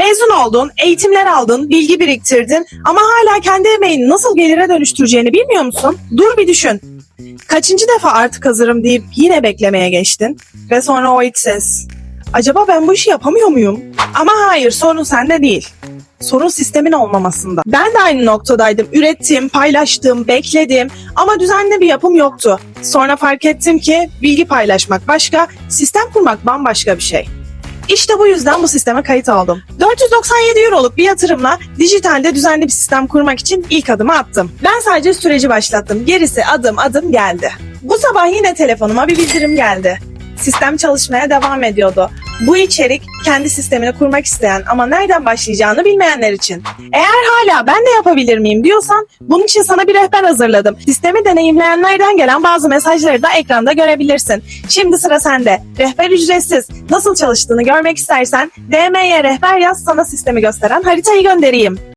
Mezun oldun, eğitimler aldın, bilgi biriktirdin ama hala kendi emeğini nasıl gelire dönüştüreceğini bilmiyor musun? Dur bir düşün. Kaçıncı defa artık hazırım deyip yine beklemeye geçtin ve sonra o iç ses. Acaba ben bu işi yapamıyor muyum? Ama hayır sorun sende değil. Sorun sistemin olmamasında. Ben de aynı noktadaydım. Ürettim, paylaştım, bekledim ama düzenli bir yapım yoktu. Sonra fark ettim ki bilgi paylaşmak başka, sistem kurmak bambaşka bir şey. İşte bu yüzden bu sisteme kayıt oldum. 497 euroluk bir yatırımla dijitalde düzenli bir sistem kurmak için ilk adımı attım. Ben sadece süreci başlattım. Gerisi adım adım geldi. Bu sabah yine telefonuma bir bildirim geldi. Sistem çalışmaya devam ediyordu. Bu içerik kendi sistemini kurmak isteyen ama nereden başlayacağını bilmeyenler için. Eğer hala ben de yapabilir miyim diyorsan bunun için sana bir rehber hazırladım. Sistemi deneyimleyenlerden gelen bazı mesajları da ekranda görebilirsin. Şimdi sıra sende. Rehber ücretsiz. Nasıl çalıştığını görmek istersen DM'ye rehber yaz sana sistemi gösteren haritayı göndereyim.